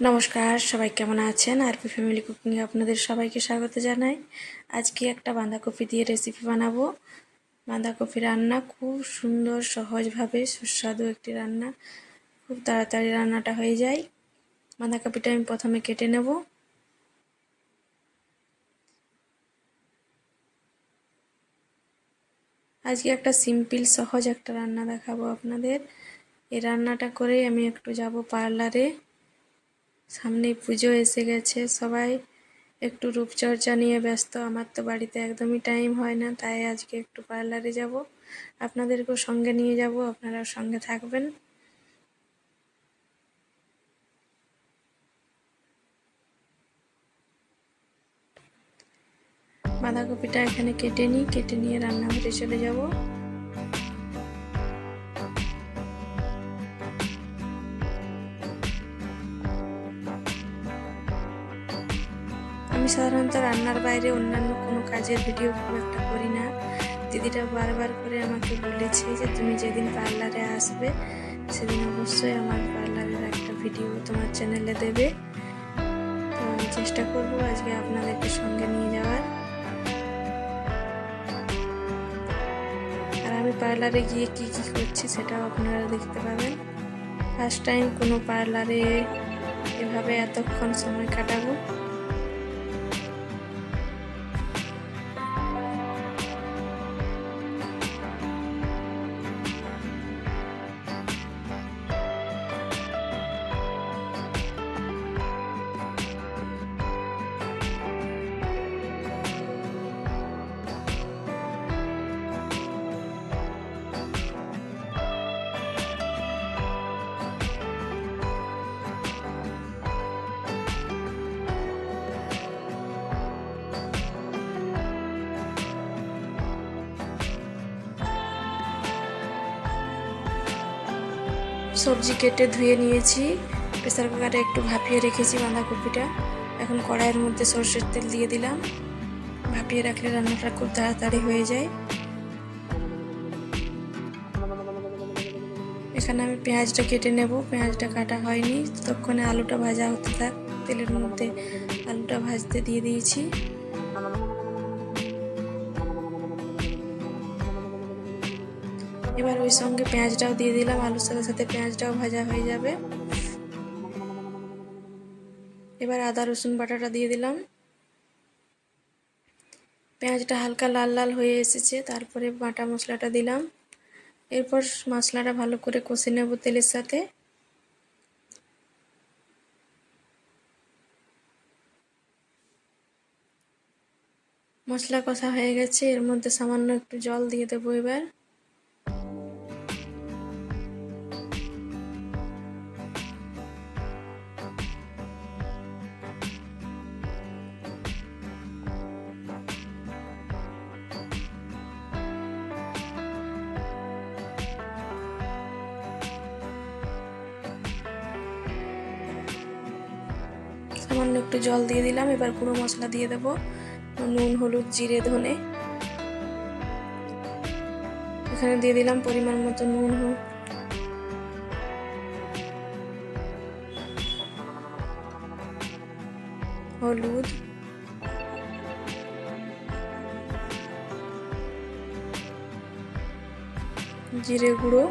নমস্কার, সবাই কেমন আছেন? আরপি ফ্যামিলি কুকিংয়ে আপনাদের সবাইকে স্বাগত জানাই। আজকে একটা বাঁধাকপি দিয়ে রেসিপি বানাবো। বাঁধাকপি রান্না খুব সুন্দর, সহজভাবে সুস্বাদু একটি রান্না। খুব তাড়াতাড়ি রান্নাটা হয়ে যায়। বাঁধাকপিটা আমি প্রথমে কেটে নেব। আজকে একটা সিম্পল সহজ একটা রান্না দেখাবো আপনাদের। এই রান্নাটা করেই আমি একটু যাব পার্লারে সামনে পুজো এসে গেছে। সবাই একটু রূপচর্চা নিয়ে ব্যস্ত। আমার তো বাড়িতে একদমই টাইম হয় না, তাই আজকে একটু পার্লারে যাব। আপনাদেরকেও সঙ্গে নিয়ে যাব, আপনারাও সঙ্গে থাকবেন। বাঁধাকপিটা এখানে কেটে নিই, কেটে নিয়ে রান্নাঘরে চলে যাব। রান্নার বাইরে অন্যান্য কোনো কাজের ভিডিও খুব একটা করি না। দিদিটা বারবার করে আমাকে বলেছে যে, তুমি যেদিন পার্লারে আসবে, সেদিন অবশ্যই আমার পার্লারের একটা ভিডিও তোমার চ্যানেলে দেবে। তো আমি চেষ্টা করব আজকে আপনাদেরকে সঙ্গে নিয়ে যাওয়ার। আর আমি পার্লারে গিয়ে কি কি করছি সেটাও আপনারা দেখতে পাবেন। ফার্স্ট টাইম কোনো পার্লারে এভাবে এতক্ষণ সময় কাটাবো। সবজি কেটে ধুয়ে নিয়েছি। প্রেসার কুকারে একটু ভাপিয়ে রেখেছি বাঁধাকপিটা। এখন কড়াইয়ের মধ্যে সর্ষের তেল দিয়ে দিলাম। ভাপিয়ে রাখলে রান্নাটা খুব তাড়াতাড়ি হয়ে যায়। এখানে আমি পেঁয়াজটা কেটে নেব। পেঁয়াজটা কাটা হয়নি। ততক্ষণে আলুটা ভাজা হতে থাক। তেলের মধ্যে আলুটা ভাজতে দিয়ে দিয়েছি। এবার ওই সঙ্গে পেঁয়াজটাও দিয়ে দিলাম, আলুর সাথে সাথে পেঁয়াজটাও ভাজা হয়ে যাবে। এবার আদা, রসুন বাটাটা দিয়ে দিলাম। পেঁয়াজটা হালকা লাল লাল হয়ে এসেছে, তারপরে বাটা মশলাটা দিলাম। এরপর মশলাটা ভালো করে কষে নেব তেলের সাথে। মশলা কষা হয়ে গেছে, এর মধ্যে সামান্য একটু জল দিয়ে দেবো এবার। সামান্য একটু জল দিয়ে দিলাম, এবার গুঁড়ো মশলা দিয়ে দেব, নুন, হলুদ, জিরে, ধনে। এখানে দিয়ে দিলাম পরিমাণ মতো নুন, হলুদ। জিরে গুঁড়ো।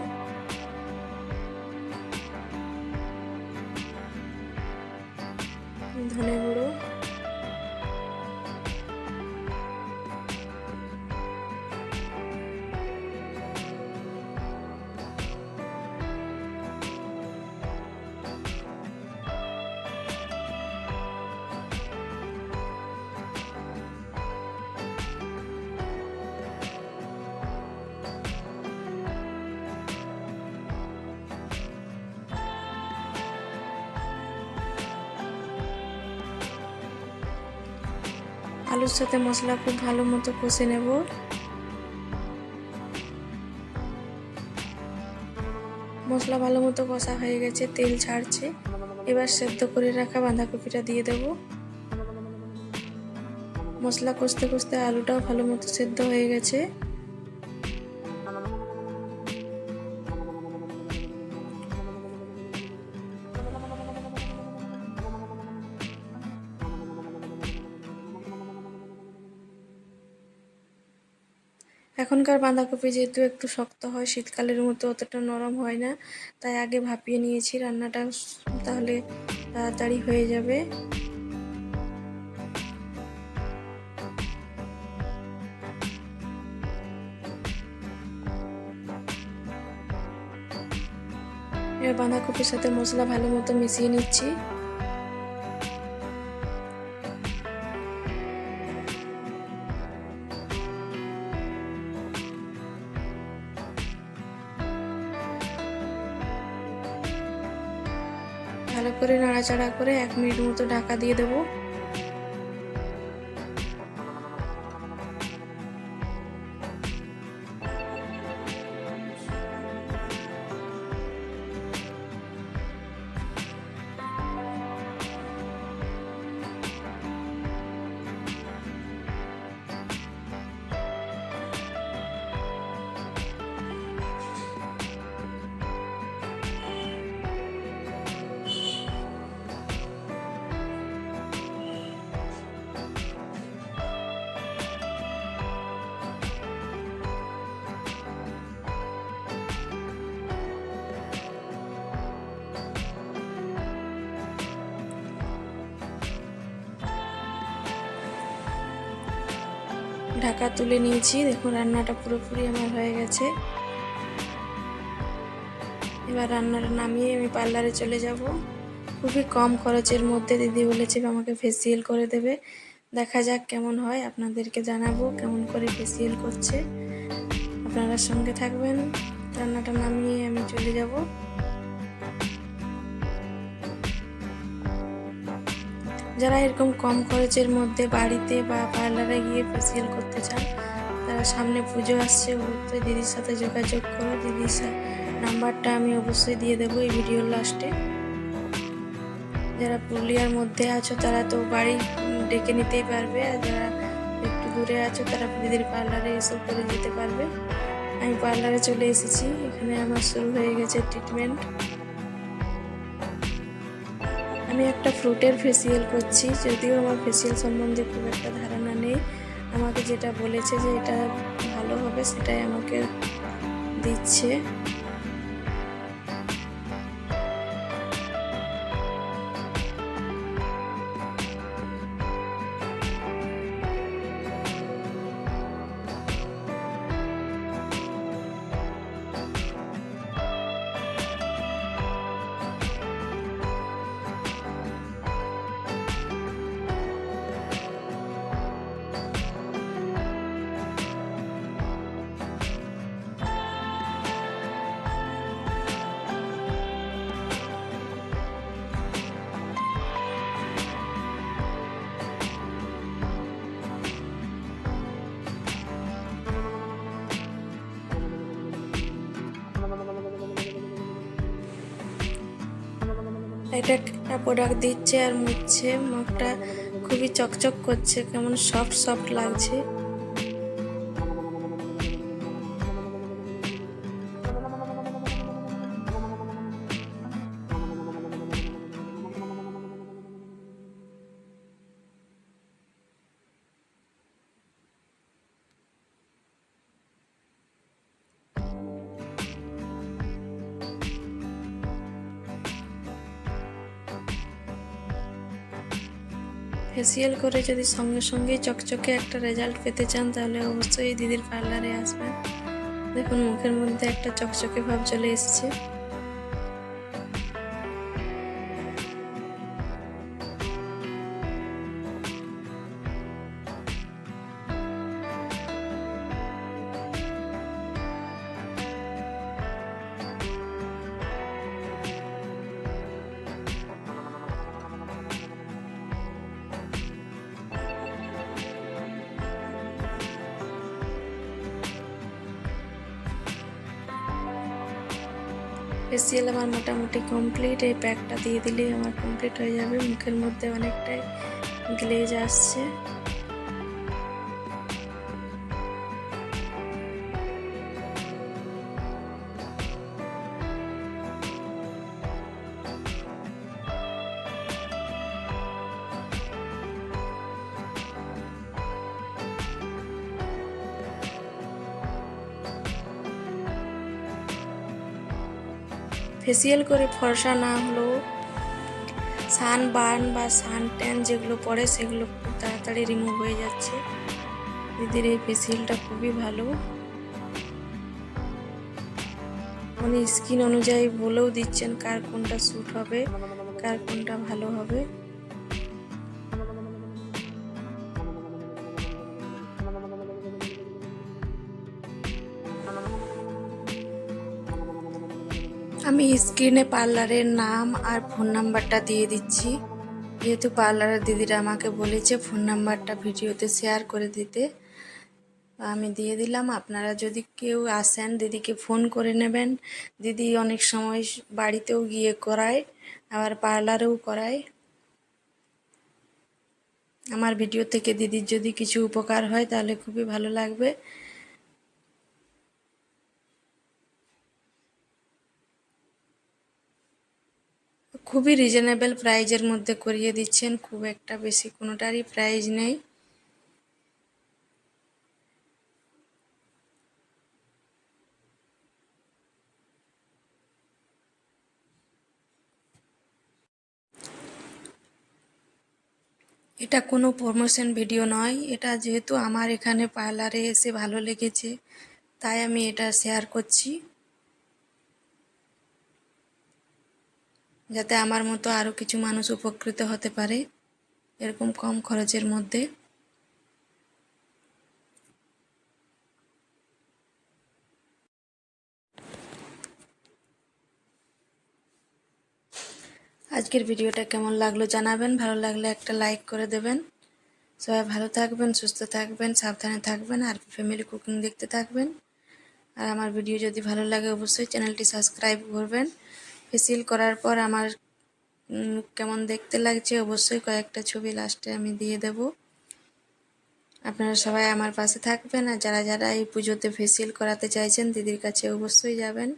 আলুর সাথে মশলা খুব ভালো মতো কষে নেব। মশলা ভালো মতো কষা হয়ে গেছে, তেল ছাড়ছে। এবার সেদ্ধ করে রাখা বাঁধাকপিটা দিয়ে দেব। মশলা কষতে কষতে আলুটাও ভালো মতো সেদ্ধ হয়ে গেছে। এখনকার বাঁধাকপি যেহেতু একটু শক্ত হয়, শীতকালের মতো অতটা নরম হয় না, তাই আগে ভাপিয়ে নিয়েছি রান্নাটা, তাহলে তাড়াতাড়ি হয়ে যাবে। এবার বাঁধাকপির সাথে মশলা ভালো মতো মিশিয়ে নিচ্ছি। নাড়াচাড়া করে এক মিনিট মতো ঢাকা দিয়ে দেবো। ঢাকা তুলে নিয়েছি। দেখুন, রান্নাটা পুরোপুরি আমার হয়ে গেছে। এবার রান্নাটা নামিয়ে আমি পার্লারে চলে যাব। খুবই কম খরচের মধ্যে দিদি বলেছে আমাকে ফেসিয়াল করে দেবে। দেখা যাক কেমন হয়, আপনাদেরকে জানাব কেমন করে ফেসিয়াল করছে। আপনারা সঙ্গে থাকবেন। রান্নাটা নামিয়ে আমি চলে যাব। যারা এরকম কম খরচের মধ্যে বাড়িতে বা পার্লারে গিয়ে ফেসিয়াল করতে চান, তারা সামনে পুজো আসছে, অবশ্যই দিদির সাথে যোগাযোগ করো। দিদির নাম্বারটা আমি অবশ্যই দিয়ে দেবো এই ভিডিওর লাস্টে যারা পুরুলিয়ার মধ্যে আছো, তারা তো বাড়ি ডেকে নিতেই পারবে। আর যারা একটু দূরে আছো, তারা দিদির পার্লারে এসব করে যেতে পারবে। আমি পার্লারে চলে এসেছি। এখানে আমার শুরু হয়ে গেছে ট্রিটমেন্ট আমি একটা ফ্রুটের ফেসিয়াল করছি, যদিও আমার ফেসিয়াল সম্বন্ধে খুব একটা ধারণা নেই। আমাকে যেটা বলেছে যে এটা ভালো হবে, সেটাই আমাকে দিচ্ছে। এটা একটা প্রোডাক্ট দিচ্ছে আর মুছছে মুখটা খুবই চকচক করছে কেমন সফট সফট লাগছে। ফেসিয়াল করে যদি সঙ্গে সঙ্গে চকচকে একটা রেজাল্ট পেতে চান, তাহলে অবশ্যই দিদির পার্লারে আসবেন। দেখুন, মুখের মধ্যে একটা চকচকে ভাব চলে এসেছে। ফেসিয়াল আমার মোটামুটি কমপ্লিট এই প্যাকটা দিয়ে দিলেই আমার কমপ্লিট হয়ে যাবে। মুখের মধ্যে অনেকটাই গ্লেজ আসছে। ফেসিয়াল করে ফর্সা না হলেও সান বার্ন বা সান ট্যান যেগুলো পড়ে সেগুলো খুব তাড়াতাড়ি রিমুভ হয়ে যাচ্ছে। দিদির এই ফেসিয়ালটা খুবই ভালো। উনি স্কিন অনুযায়ী বলেও দিচ্ছেন কার কোনটা স্যুট হবে, কার কোনটা ভালো হবে। আমি স্ক্রিনে পার্লারের নাম আর ফোন নাম্বারটা দিয়ে দিচ্ছি। যেহেতু পার্লারের দিদিরা আমাকে বলেছে ফোন নাম্বারটা ভিডিওতে শেয়ার করে দিতে, আমি দিয়ে দিলাম। আপনারা যদি কেউ আসেন, দিদিকে ফোন করে নেবেন। দিদি অনেক সময় বাড়িতেও গিয়ে করায়, আবার পার্লারেও করায়। আমার ভিডিও থেকে দিদির যদি কিছু উপকার হয়, তাহলে খুবই ভালো লাগবে। খুবই রিজনেবল প্রাইজের মধ্যে করিয়ে দিচ্ছেন, খুব একটা বেশি কোনোটারই প্রাইজ নেই। এটা কোনো প্রমোশন ভিডিও নয়, এটা যেহেতু আমার এখানে পার্লারে এসে ভালো লেগেছে, তাই আমি এটা শেয়ার করছি। যাতে আমার মতো আরও কিছু মানুষ উপকৃত হতে পারে এরকম কম খরচের মধ্যে। আজকের ভিডিওটা কেমন লাগল জানাবেন, ভালো লাগলে একটা লাইক করে দেবেন। সবাই ভালো থাকবেন, সুস্থ থাকবেন, সাবধানে থাকবেন, আর ফ্যামিলি কুকিং দেখতে থাকবেন। আর আমার ভিডিও যদি ভালো লাগে অবশ্যই চ্যানেলটি সাবস্ক্রাইব করবেন। ফেসিয়াল করার পর আমার মুখ কেমন দেখতে লাগছে অবশ্যই কয়েকটা ছবি লাস্টে আমি দিয়ে দেব। আপনারা সবাই আমার পাশে থাকবেন আর যারা যারা এই পুজোতে ফেসিয়াল করাতে চাইছেন দিদির কাছে অবশ্যই যাবেন।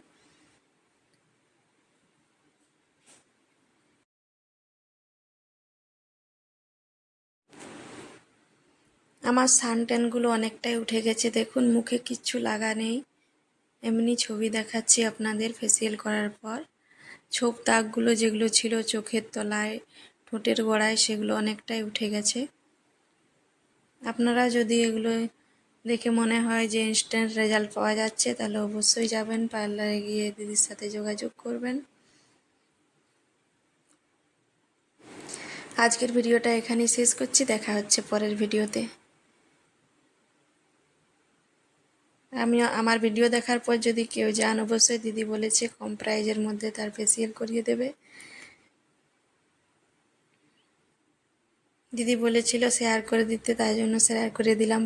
আমার সানটেনগুলো অনেকটাই উঠে গেছে, দেখুন মুখে কিচ্ছু লাগা নেই। এমনি ছবি দেখাচ্ছি আপনাদের ফেসিয়াল করার পর। ছোপ দাগগুলো যেগুলো ছিল চোখের তলায়, ঠোঁটের গোড়ায়, সেগুলো অনেকটাই উঠে গেছে। আপনারা যদি এগুলো দেখে মনে হয় যে ইনস্ট্যান্ট রেজাল্ট পাওয়া যাচ্ছে, তাহলে অবশ্যই যাবেন পার্লারে গিয়ে দিদির সাথে যোগাযোগ করবেন। আজকের ভিডিওটা এখানেই শেষ করছি, দেখা হচ্ছে পরের ভিডিওতে। আমি আমার ভিডিও দেখার পর যদি কেউ যান, অবশ্যই দিদি বলেছে কম প্রাইজের মধ্যে তার ফেসিয়াল করিয়ে দেবে। দিদি বলেছিল শেয়ার করে দিতে, তাই জন্য শেয়ার করে দিলাম।